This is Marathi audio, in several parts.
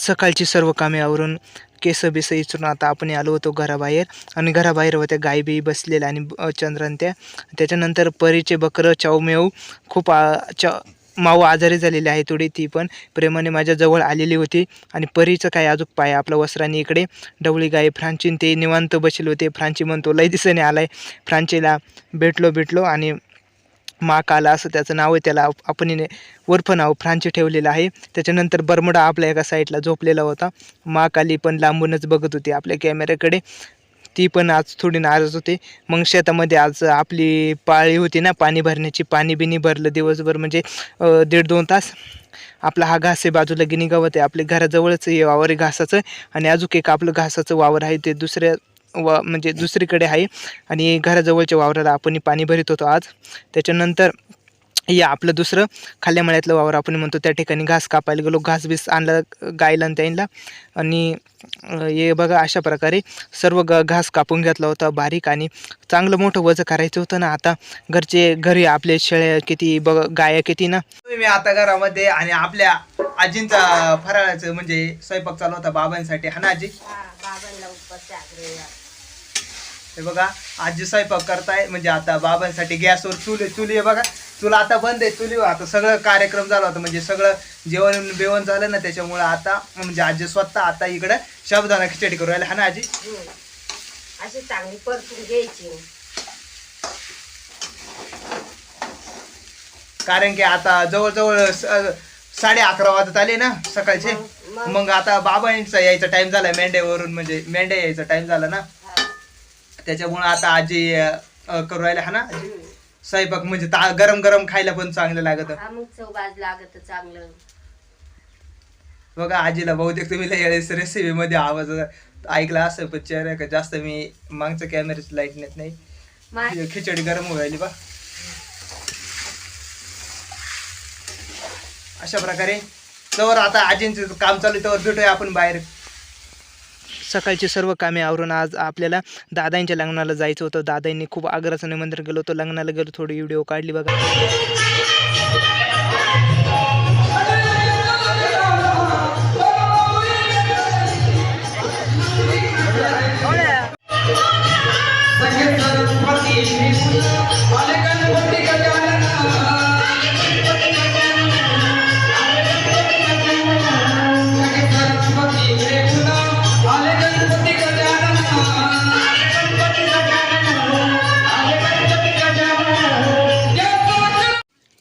सकाळची सर्व कामे आवरून केस बिस इचरून आता आपण आलो होतो घराबाहेर आणि घराबाहेर होत्या गाय बी बसलेल्या आणि चंद्रन चंद्रान त्या. त्याच्यानंतर परीचे बकरं चाऊमेऊ खूप आ, च माऊ आजारी झालेली आहे थोडी ती पण. प्रेमाने माझ्या जवळ आलेली होती आणि परीचं काय अजून पाय आपलं वस्त्राने इकडे. डवळी गाय फ्रांचीन ते निवांत बसले होते. फ्रांची म्हणतो लय दिसाने आलाय. फ्रांचीला भेटलो भेटलो आणि माकाला असं त्याचं नाव आहे त्याला आप- आपण हिने नाव फ्रांची ठेवलेलं आहे. त्याच्यानंतर बरमुडा आपल्या एका साईडला झोपलेला होता. माकाली पण लांबूनच बघत होती आपल्या कॅमेऱ्याकडे. ती पण आज थोडी नाराज होती. मग शेतामध्ये आज आपली पाळी होती ना पाणी भरण्याची. पाणी बिनी भरलं दिवसभर म्हणजे दीड दोन तास. आपला हा घास आहे बाजूला गिनी गवत आहे. आपल्या घराजवळच हे वावर आहे घासाचं. आणि अजून एक आपलं घासाचं वावर आहे ते दुसऱ्या वा म्हणजे दुसरीकडे आहे. आणि घराजवळच्या वावराला आपण पाणी भरीत होतो आज. त्याच्यानंतर या आपलं दुसरं खाल्ल्या मळ्यातलं वावर आपण म्हणतो त्या ठिकाणी घास कापायला गेलो. घास बीस आणला गायला आणि त्यांना. आणि हे बघा अशा प्रकारे सर्व ग घास कापून घेतला होता बारीक. आणि चांगलं मोठं वजं करायचं होतं ना. आता घरचे घरी आपले शेळ्या किती बघ गाया किती ना. मी आता घरामध्ये आणि आपल्या आजींचा फराळाचं म्हणजे स्वयंपाक चालू होता बाबांसाठी. हा ना आजी? बाबांना उपवास आग्रह. हे बघा आजी स्वयंपाक करताय म्हणजे आता बाबांसाठी गॅसवर चुली चुली आहे बघा चुला आता बंद आहे चुलीवर आता सगळं कार्यक्रम झाला होता म्हणजे सगळं जेवण बेवण झालं ना त्याच्यामुळं आता म्हणजे आजी स्वतः आता इकडं शब्दाना खिचडी करू राहिले. हा ना आजी? अशी चांगली परतून घ्यायची. कारण की आता जवळजवळ साडे अकरा वाजत आले ना सकाळचे. मग- आता बाबांचा यायचा टाइम झाला मेंढ्यावरून म्हणजे मेंढ्या यायचा टाइम झाला ना. त्याच्यामुळं आता आजी अं, करू राहिले हा ना? आजी स्वयंपाक म्हणजे ता- गरम गरम खायला पण चांगलं लागत. हा मग चव बाज लागत चांगलं. बघा आजीला बहुतेक तुम्ही लय वेळेस रेसिपी मध्ये आवाज ऐकला असेल पण चेहरा का जास्त मी मागच्या कॅमेऱ्याची लाइट नेत नाही. मा- खिचडी गरम होऊ राहिली बा. अशा प्रकारे तवर आता आजींचं काम चालू आहे, तवर भेटूया आपण बाहेर. सकाळची सर्व कामे आवरून आज आपल्याला दादांच्या लग्नाला जायचं होतं. दादांनी खूप आग्रहाचं निमंत्रण केलं होतं. लग्नाला गेलो थोडी व्हिडिओ काढली बघा.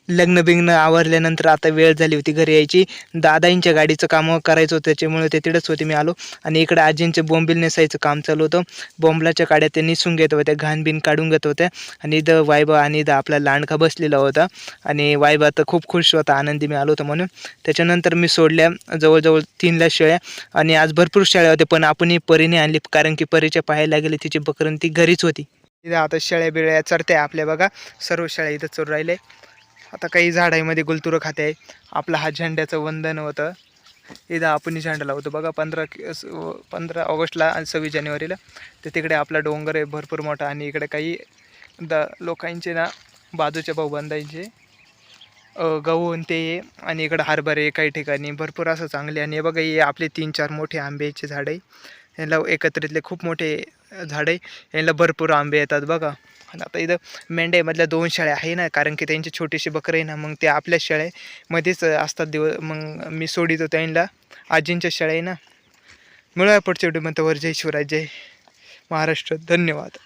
लग्न बिग्न आवरल्यानंतर आता वेळ झाली होती घरी यायची. दादाईंच्या गाडीचं काम करायचं होतं त्याच्यामुळे ते तिथंच होते. मी आलो आणि इकडे आजींचं बोंबील नेसायचं काम चालू होतं. बोंबलाच्या काड्या ते निसून घेत होत्या घाणबिन काढून घेत होत्या. आणि इथं वायबा आणि इथं आपला लांडका बसलेला होता. आणि वायबा तर खूप खुश होता आनंदी मी आलो होतो म्हणून. त्याच्यानंतर मी सोडल्या जवळजवळ तीनला शेळ्या. आणि आज भरपूर शेळ्या होत्या पण आपण ही परीने आणली कारण की परीच्या पाहायला गेली तिची बकरण ती घरीच होती. इथं आता शेळ्या बिळ्या चरत्या आपल्या बघा. सर्व शेळ्या इथं चोर राहिले. आता काही झाडामध्ये गुलतुरं खाते आहे. आपला हा झेंड्याचं वंदन होतं. इथं आपण झेंडा लावतो. बघा पंधरा स- पंधरा ऑगस्टला आणि सव्वीस जानेवारीला. तर तिकडे आपला डोंगर आहे भरपूर मोठा. आणि इकडे काही द लोकांचे ना बाजूच्या भाऊबंदांचे गहू ते आणि इकडं हरभरे काही ठिकाणी. भरपूर असं चांगले. आणि हे बघा हे आपले तीन चार मोठे आंब्याचे झाडं आहे. यांना एकत्रितले खूप मोठे झाडं आहे. यांना भरपूर आंबे येतात. बघा. आता इथं मेंढ्यामधल्या दोन शेळ्या आहे ना कारण की त्यांची छोटीशी बकरं आहे ना मग ते आपल्या शेळ्यामध्येच असतात दिवस मग मी सोडितो त्यांना. आजींच्या शेळ्या आहे ना. मिळूया पुढच्या व्हिडिओमध्ये वर जय शिवराज जय महाराष्ट्र. धन्यवाद.